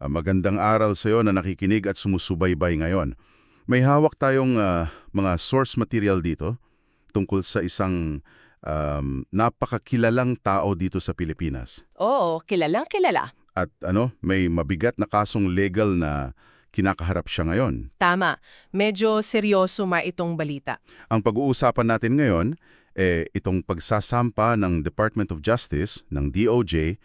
Ah, magandang aral sa iyo na nakikinig at sumusubaybay ngayon. May hawak tayong ah, mga source material dito tungkol sa isang um, napakakilalang tao dito sa Pilipinas. Oo, kilalang kilala. At ano, may mabigat na kasong legal na kinakaharap siya ngayon. Tama, medyo seryoso ma itong balita. Ang pag-uusapan natin ngayon, eh, itong pagsasampa ng Department of Justice, ng DOJ,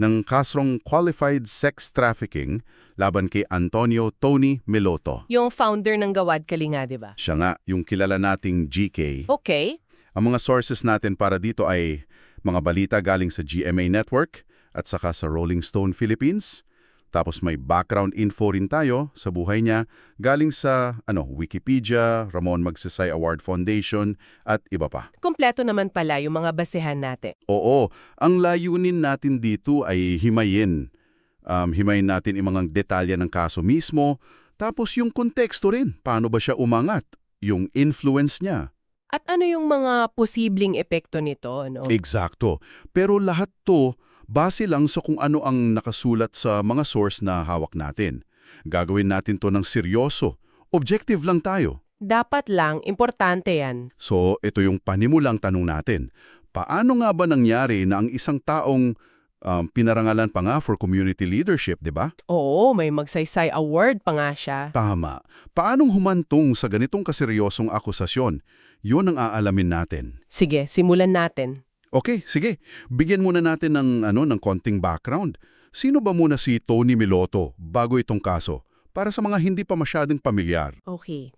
ng kasong qualified sex trafficking laban kay Antonio Tony Meloto. Yung founder ng Gawad Kalinga, di ba? Siya nga, yung kilala nating GK. Okay, Ang mga sources natin para dito ay mga balita galing sa GMA Network at saka sa Rolling Stone Philippines. Tapos may background info rin tayo sa buhay niya galing sa ano Wikipedia, Ramon Magsaysay Award Foundation at iba pa. kompleto naman pala yung mga basehan natin. Oo, ang layunin natin dito ay himayin. Um, himayin natin yung mga detalye ng kaso mismo, tapos yung konteksto rin. Paano ba siya umangat? Yung influence niya. At ano yung mga posibleng epekto nito, no? Eksakto. Pero lahat to base lang sa kung ano ang nakasulat sa mga source na hawak natin. Gagawin natin to ng seryoso. Objective lang tayo. Dapat lang, importante yan. So, ito yung panimulang tanong natin. Paano nga ba nangyari na ang isang taong um, pinarangalan pa nga for community leadership, di ba? Oo, may magsaysay award pa nga siya. Tama. Paanong humantong sa ganitong kaseryosong akusasyon? Yun ang aalamin natin. Sige, simulan natin. Okay, sige. Bigyan muna natin ng, ano, ng konting background. Sino ba muna si Tony Miloto bago itong kaso? Para sa mga hindi pa masyadong pamilyar. Okay.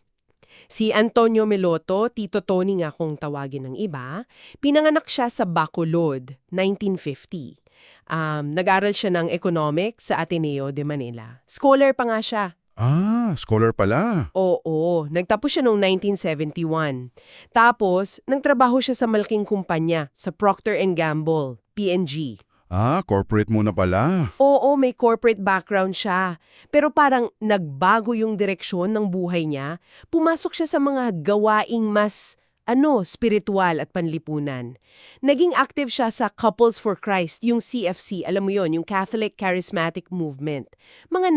Si Antonio Meloto, Tito Tony nga kung tawagin ng iba, pinanganak siya sa Bacolod, 1950. Um, nag-aral siya ng economics sa Ateneo de Manila. Scholar pa nga siya. Ah, scholar pala. Oo, nagtapos siya noong 1971. Tapos, nagtrabaho siya sa malaking kumpanya, sa Procter Gamble, P&G. Ah, corporate muna pala. Oo, may corporate background siya. Pero parang nagbago yung direksyon ng buhay niya. Pumasok siya sa mga gawaing mas, ano, spiritual at panlipunan. Naging active siya sa Couples for Christ, yung CFC, alam mo yon, yung Catholic Charismatic Movement. Mga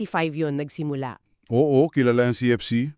1985 yon nagsimula. Oo, kilala ang CFC.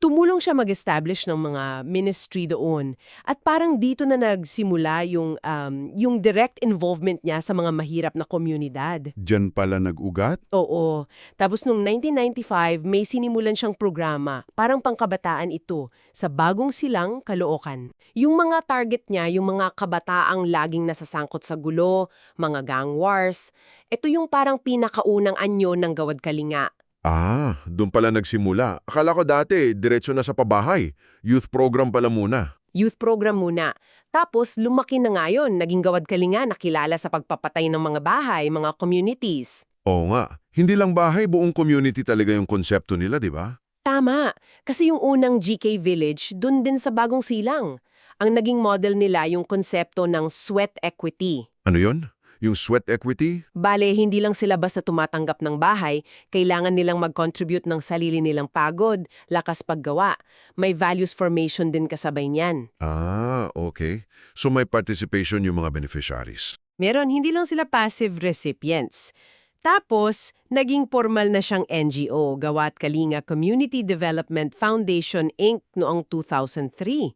Tumulong siya mag-establish ng mga ministry doon. At parang dito na nagsimula yung, um, yung direct involvement niya sa mga mahirap na komunidad. Diyan pala nag-ugat? Oo. Tapos nung 1995, may sinimulan siyang programa, parang pangkabataan ito, sa Bagong Silang, Caloocan. Yung mga target niya, yung mga kabataang laging nasasangkot sa gulo, mga gang wars, ito yung parang pinakaunang anyo ng Gawad Kalinga. Ah, doon pala nagsimula. Akala ko dati, diretso na sa pabahay. Youth program pala muna. Youth program muna. Tapos lumaki na ngayon, naging Gawad Kalinga nakilala sa pagpapatay ng mga bahay, mga communities. Oo nga. Hindi lang bahay, buong community talaga yung konsepto nila, di ba? Tama, kasi yung unang GK Village, dun din sa Bagong Silang. Ang naging model nila yung konsepto ng sweat equity. Ano yon? Yung sweat equity? Bale, hindi lang sila basta tumatanggap ng bahay, kailangan nilang mag-contribute ng sarili nilang pagod, lakas paggawa. May values formation din kasabay niyan. Ah, okay. So may participation yung mga beneficiaries. Meron, hindi lang sila passive recipients. Tapos, naging formal na siyang NGO, Gawat Kalinga Community Development Foundation Inc. noong 2003.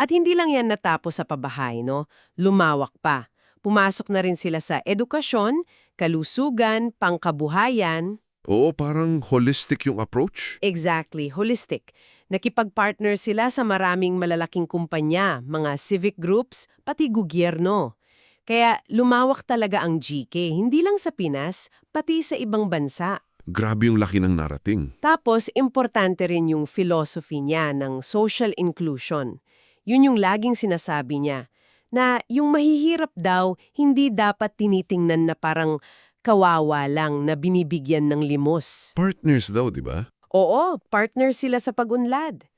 At hindi lang yan natapos sa pabahay, no? Lumawak pa. Pumasok na rin sila sa edukasyon, kalusugan, pangkabuhayan. Oo, parang holistic yung approach. Exactly, holistic. Nakipag-partner sila sa maraming malalaking kumpanya, mga civic groups, pati gobyerno. Kaya lumawak talaga ang GK, hindi lang sa Pinas, pati sa ibang bansa. Grabe yung laki ng narating. Tapos, importante rin yung philosophy niya ng social inclusion. Yun yung laging sinasabi niya, na yung mahihirap daw, hindi dapat tinitingnan na parang kawawa lang na binibigyan ng limos. Partners daw, di ba? Oo, partner sila sa pag-unlad.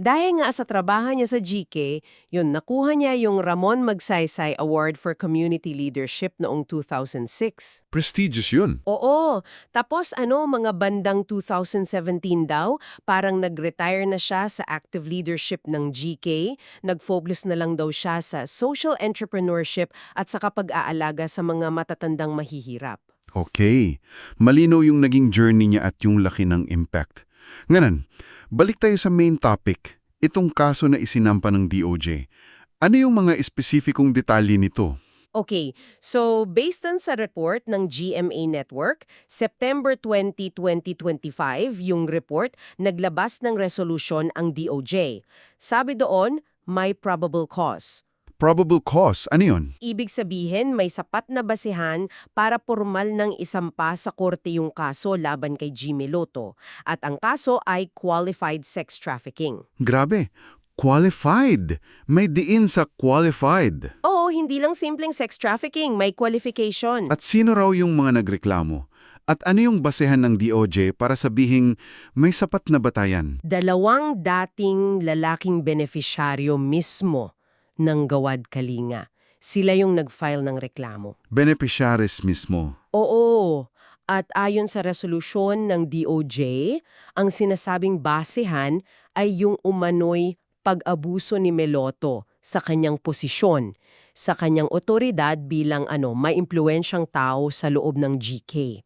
Dahil nga sa trabaho niya sa GK, yun nakuha niya yung Ramon Magsaysay Award for Community Leadership noong 2006. Prestigious yun. Oo, tapos ano, mga bandang 2017 daw, parang nag-retire na siya sa active leadership ng GK, nag-focus na lang daw siya sa social entrepreneurship at sa kapag-aalaga sa mga matatandang mahihirap. Okay. Malinaw yung naging journey niya at yung laki ng impact. Ngayon, balik tayo sa main topic. Itong kaso na isinampa ng DOJ. Ano yung mga espesipikong detalye nito? Okay, so based on sa report ng GMA Network, September 20, 2025, yung report, naglabas ng resolution ang DOJ. Sabi doon, may probable cause. Probable cause, ano yun? Ibig sabihin, may sapat na basihan para formal ng isampa sa korte yung kaso laban kay Jimmy Lotto. At ang kaso ay qualified sex trafficking. Grabe, qualified. May diin sa qualified. Oo, hindi lang simpleng sex trafficking, may qualification. At sino raw yung mga nagreklamo? At ano yung basehan ng DOJ para sabihing may sapat na batayan? Dalawang dating lalaking beneficiaryo mismo ng Gawad Kalinga. Sila yung nag-file ng reklamo. Beneficiaries mismo. Oo. At ayon sa resolusyon ng DOJ, ang sinasabing basehan ay yung umano'y pag-abuso ni Meloto sa kanyang posisyon, sa kanyang otoridad bilang ano, may impluensyang tao sa loob ng GK.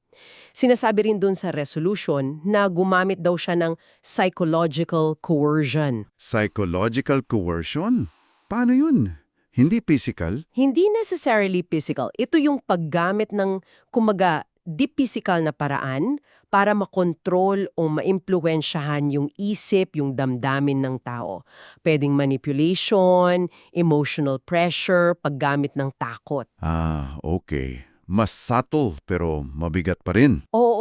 Sinasabi rin dun sa resolution na gumamit daw siya ng psychological coercion. Psychological coercion? Paano yun? Hindi physical? Hindi necessarily physical. Ito yung paggamit ng, kumaga, di physical na paraan para makontrol o maimpluwensyahan yung isip, yung damdamin ng tao. Pwedeng manipulation, emotional pressure, paggamit ng takot. Ah, okay. Mas subtle pero mabigat pa rin. Oo,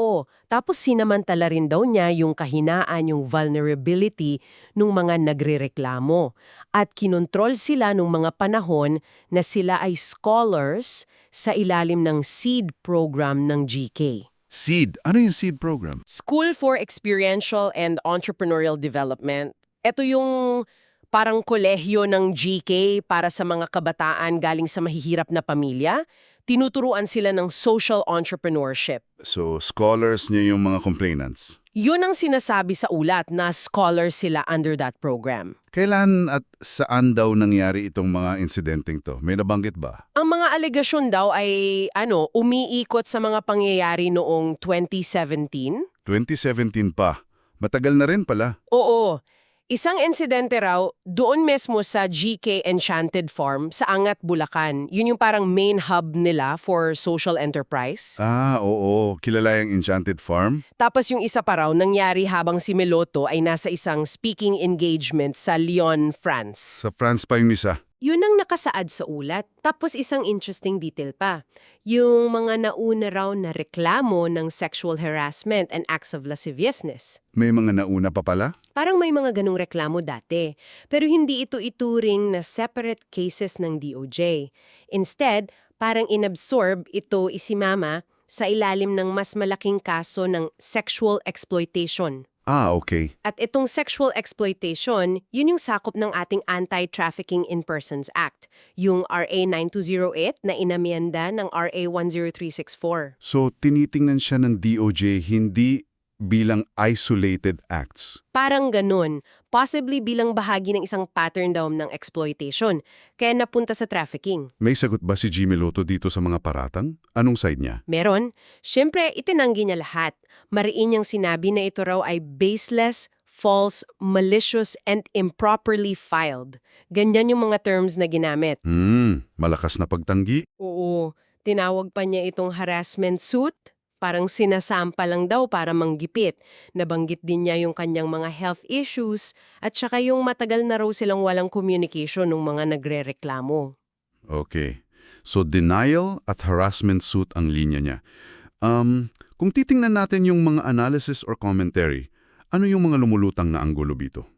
tapos sinamantala rin daw niya yung kahinaan, yung vulnerability ng mga nagrereklamo. At kinontrol sila nung mga panahon na sila ay scholars sa ilalim ng SEED program ng GK. SEED. Ano yung SEED program? School for Experiential and Entrepreneurial Development. Ito yung parang kolehiyo ng GK para sa mga kabataan galing sa mahihirap na pamilya. Tinuturuan sila ng social entrepreneurship. So, scholars niya yung mga complainants. Yun ang sinasabi sa ulat na scholars sila under that program. Kailan at saan daw nangyari itong mga insidenteng to? May nabanggit ba? Ang mga alegasyon daw ay ano, umiikot sa mga pangyayari noong 2017. 2017 pa. Matagal na rin pala. Oo. Isang insidente raw doon mismo sa GK Enchanted Farm sa Angat, Bulacan. Yun yung parang main hub nila for social enterprise. Ah, oo. Kilala yung Enchanted Farm? Tapos yung isa pa raw nangyari habang si Meloto ay nasa isang speaking engagement sa Lyon, France. Sa France pa yung isa. Yun ang nakasaad sa ulat. Tapos isang interesting detail pa. Yung mga nauna raw na reklamo ng sexual harassment and acts of lasciviousness. May mga nauna pa pala? Parang may mga ganong reklamo dati. Pero hindi ito ituring na separate cases ng DOJ. Instead, parang inabsorb ito isimama sa ilalim ng mas malaking kaso ng sexual exploitation. Ah, okay. At itong sexual exploitation, yun yung sakop ng ating Anti-Trafficking in Persons Act, yung RA 9208 na inamyenda ng RA 10364. So, tinitingnan siya ng DOJ hindi bilang isolated acts. Parang ganun, possibly bilang bahagi ng isang pattern daw ng exploitation, kaya napunta sa trafficking. May sagot ba si Jimmy Lotto dito sa mga paratang? Anong side niya? Meron, syempre itinanggi niya lahat. Mariin niyang sinabi na ito raw ay baseless, false, malicious, and improperly filed. Ganyan yung mga terms na ginamit. Hmm, malakas na pagtanggi. Oo, tinawag pa niya itong harassment suit. Parang sinasampa lang daw para manggipit. Nabanggit din niya yung kanyang mga health issues at saka yung matagal na raw silang walang communication ng mga nagre-reklamo. Okay. So, denial at harassment suit ang linya niya. Um, kung titingnan natin yung mga analysis or commentary, ano yung mga lumulutang na anggulo dito?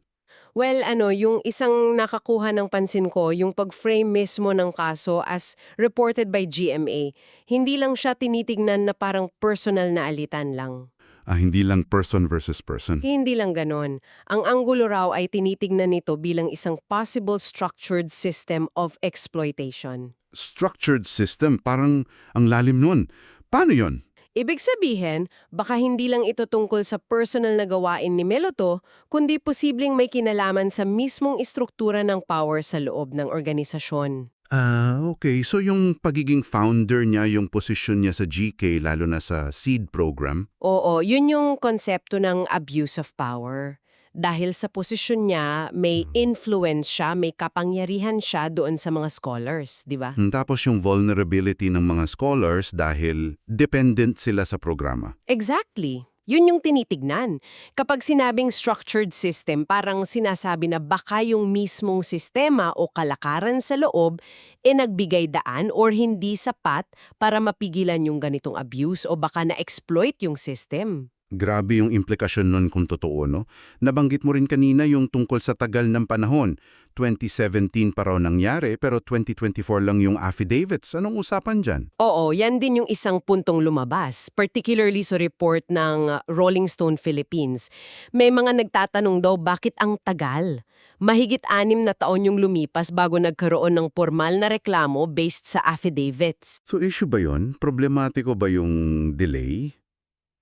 Well, ano, yung isang nakakuha ng pansin ko, yung pag-frame mismo ng kaso as reported by GMA, hindi lang siya tinitignan na parang personal na alitan lang. Ah, hindi lang person versus person. Hindi lang ganon. Ang anggulo raw ay tinitignan nito bilang isang possible structured system of exploitation. Structured system, parang ang lalim nun. Paano yon? Ibig sabihin, baka hindi lang ito tungkol sa personal na gawain ni Meloto, kundi posibleng may kinalaman sa mismong istruktura ng power sa loob ng organisasyon. Ah, okay. So yung pagiging founder niya, yung posisyon niya sa GK, lalo na sa seed program, Oo, yun yung konsepto ng abuse of power. Dahil sa posisyon niya, may influence siya, may kapangyarihan siya doon sa mga scholars, di ba? Hmm, tapos yung vulnerability ng mga scholars dahil dependent sila sa programa. Exactly. Yun yung tinitignan. Kapag sinabing structured system, parang sinasabi na baka yung mismong sistema o kalakaran sa loob e nagbigay daan or hindi sapat para mapigilan yung ganitong abuse o baka na-exploit yung system. Grabe yung implikasyon nun kung totoo, no? Nabanggit mo rin kanina yung tungkol sa tagal ng panahon. 2017 pa raw nangyari, pero 2024 lang yung affidavits. Anong usapan dyan? Oo, yan din yung isang puntong lumabas, particularly sa report ng Rolling Stone Philippines. May mga nagtatanong daw bakit ang tagal? Mahigit anim na taon yung lumipas bago nagkaroon ng formal na reklamo based sa affidavits. So issue ba yun? Problematiko ba yung delay?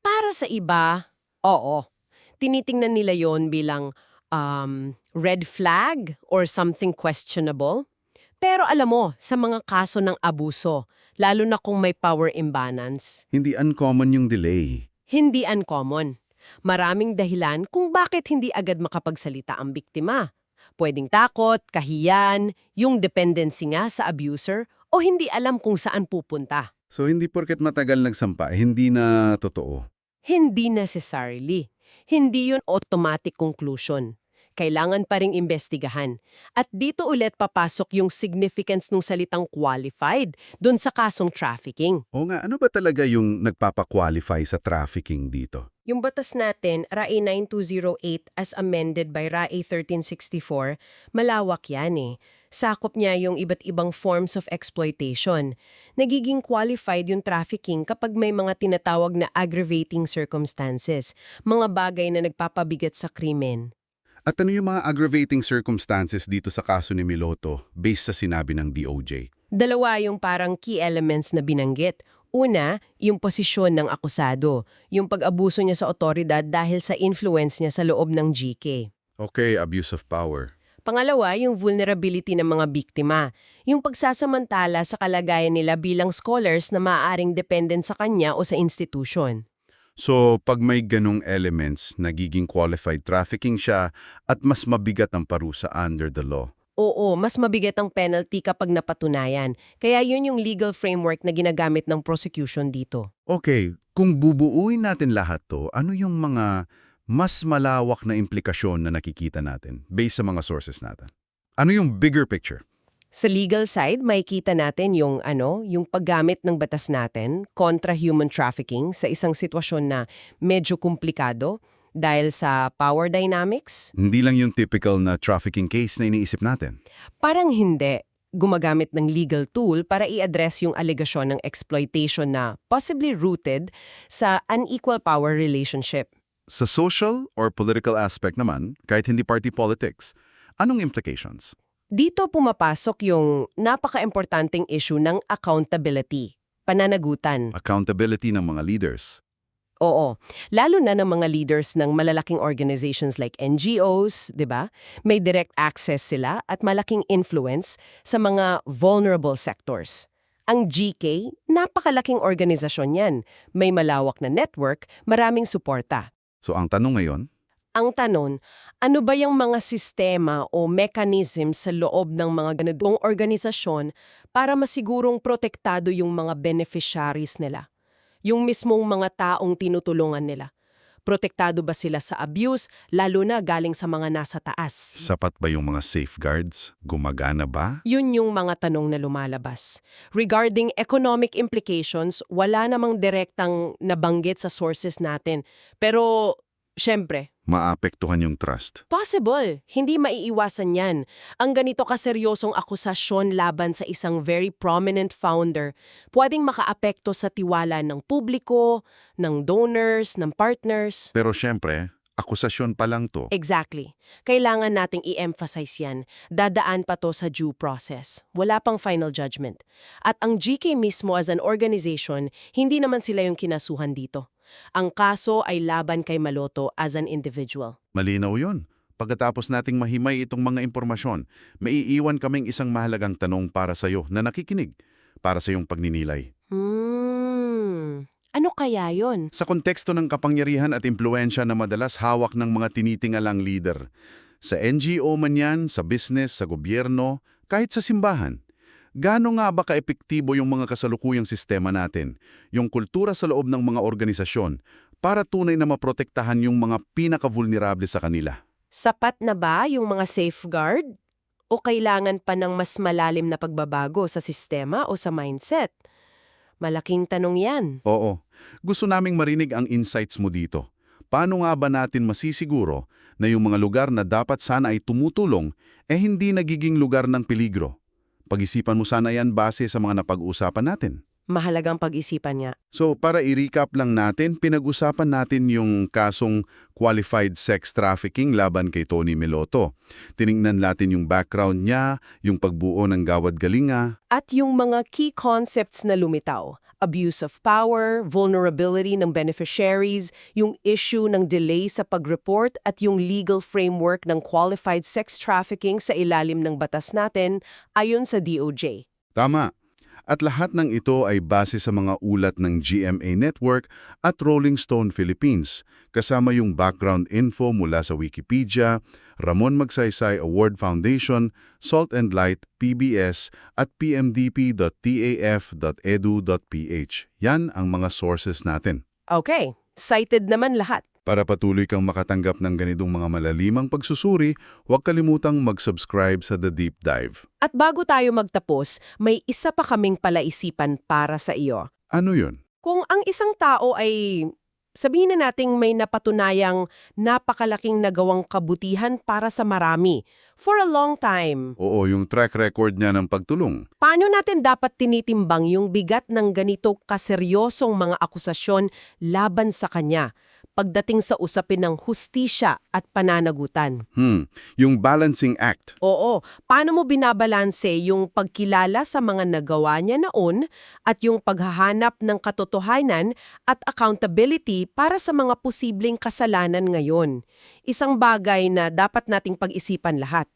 Para sa iba, oo. Tinitingnan nila yon bilang um, red flag or something questionable. Pero alam mo, sa mga kaso ng abuso, lalo na kung may power imbalance, Hindi uncommon yung delay. hindi uncommon. Maraming dahilan kung bakit hindi agad makapagsalita ang biktima. Pwedeng takot, kahiyan, yung dependency nga sa abuser, o hindi alam kung saan pupunta. So hindi porket matagal nagsampa, hindi na totoo. Hindi necessarily. Hindi yun automatic conclusion. Kailangan pa ring imbestigahan. At dito ulit papasok yung significance ng salitang qualified dun sa kasong trafficking. O nga, ano ba talaga yung nagpapa-qualify sa trafficking dito? Yung batas natin, RA 9208 as amended by RA 1364, malawak yan eh. Sakop niya yung iba't ibang forms of exploitation. Nagiging qualified yung trafficking kapag may mga tinatawag na aggravating circumstances, mga bagay na nagpapabigat sa krimen. At ano yung mga aggravating circumstances dito sa kaso ni Miloto based sa sinabi ng DOJ? Dalawa yung parang key elements na binanggit. Una, yung posisyon ng akusado, yung pag-abuso niya sa otoridad dahil sa influence niya sa loob ng GK. Okay, abuse of power. Pangalawa, yung vulnerability ng mga biktima, yung pagsasamantala sa kalagayan nila bilang scholars na maaaring dependent sa kanya o sa institution. So, pag may ganong elements, nagiging qualified trafficking siya at mas mabigat ang parusa under the law. Oo, mas mabigat ang penalty kapag napatunayan. Kaya yun yung legal framework na ginagamit ng prosecution dito. Okay, kung bubuuin natin lahat to, ano yung mga mas malawak na implikasyon na nakikita natin based sa mga sources natin? Ano yung bigger picture? Sa legal side, makikita natin yung ano, yung paggamit ng batas natin kontra human trafficking sa isang sitwasyon na medyo komplikado dahil sa power dynamics. Hindi lang yung typical na trafficking case na iniisip natin. Parang hindi. Gumagamit ng legal tool para i-address yung alegasyon ng exploitation na possibly rooted sa unequal power relationship. Sa social or political aspect naman, kahit hindi party politics, anong implications? Dito pumapasok yung napaka-importanting issue ng accountability, pananagutan. Accountability ng mga leaders. Oo, lalo na ng mga leaders ng malalaking organizations like NGOs, 'di ba? May direct access sila at malaking influence sa mga vulnerable sectors. Ang GK, napakalaking organisasyon yan. May malawak na network, maraming suporta. So ang tanong ngayon, Ang tanong, ano ba yung mga sistema o mechanism sa loob ng mga ganitong organisasyon para masigurong protektado yung mga beneficiaries nila? Yung mismong mga taong tinutulungan nila. Protektado ba sila sa abuse, lalo na galing sa mga nasa taas? sapat ba yung mga safeguards? Gumagana ba? Yun yung mga tanong na lumalabas. Regarding economic implications, wala namang direktang nabanggit sa sources natin. Pero, syempre, Maapektuhan yung trust. Possible. Hindi maiiwasan yan. Ang ganito kaseryosong akusasyon laban sa isang very prominent founder pwedeng makaapekto sa tiwala ng publiko, ng donors, ng partners. Pero syempre, akusasyon pa lang to. Exactly. Kailangan nating i-emphasize yan. Dadaan pa to sa due process. Wala pang final judgment. At ang GK mismo as an organization, hindi naman sila yung kinasuhan dito. Ang kaso ay laban kay Maloto as an individual. Malinaw yun. pagkatapos nating mahimay itong mga impormasyon, maiiwan kaming isang mahalagang tanong para sa'yo na nakikinig, para sa iyong pagninilay. Hmm. Ano kaya yon? Sa konteksto ng kapangyarihan at impluensya na madalas hawak ng mga tinitingalang leader, sa NGO man yan, sa business, sa gobyerno, kahit sa simbahan, gaano nga ba kaepektibo yung mga kasalukuyang sistema natin, yung kultura sa loob ng mga organisasyon, para tunay na maprotektahan yung mga pinaka-vulnerable sa kanila? Sapat na ba yung mga safeguard? O kailangan pa ng mas malalim na pagbabago sa sistema o sa mindset? Malaking tanong yan. Oo. Gusto naming marinig ang insights mo dito. Paano nga ba natin masisiguro na yung mga lugar na dapat sana ay tumutulong eh hindi nagiging lugar ng peligro? Pag-isipan mo sana yan base sa mga napag-usapan natin. Mahalagang pag-isipan nga. So para i-recap lang natin, pinag-usapan natin yung kasong qualified sex trafficking laban kay Tony Meloto. Tiningnan natin yung background niya, yung pagbuo ng Gawad Galinga, At yung mga key concepts na lumitaw. Abuse of power, vulnerability ng beneficiaries, yung issue ng delay sa pag-report at yung legal framework ng qualified sex trafficking sa ilalim ng batas natin ayon sa DOJ. Tama. At lahat ng ito ay base sa mga ulat ng GMA Network at Rolling Stone Philippines, kasama yung background info mula sa Wikipedia, Ramon Magsaysay Award Foundation, Salt and Light, PBS, at pmdp.taf.edu.ph. Yan ang mga sources natin. Okay, cited naman lahat. Para patuloy kang makatanggap ng ganitong mga malalimang pagsusuri, huwag kalimutang mag-subscribe sa The Deep Dive. At bago tayo magtapos, may isa pa kaming palaisipan para sa iyo. Ano yun? Kung ang isang tao ay sabihin na nating may napatunayang napakalaking nagawang kabutihan para sa marami for a long time, Oo, yung track record niya ng pagtulong. paano natin dapat tinitimbang yung bigat ng ganito kaseryosong mga akusasyon laban sa kanya pagdating sa usapin ng hustisya at pananagutan? Hmm, yung balancing act. Oo, paano mo binabalanse yung pagkilala sa mga nagawa niya noon at yung paghahanap ng katotohanan at accountability para sa mga posibleng kasalanan ngayon? Isang bagay na dapat nating pag-isipan lahat.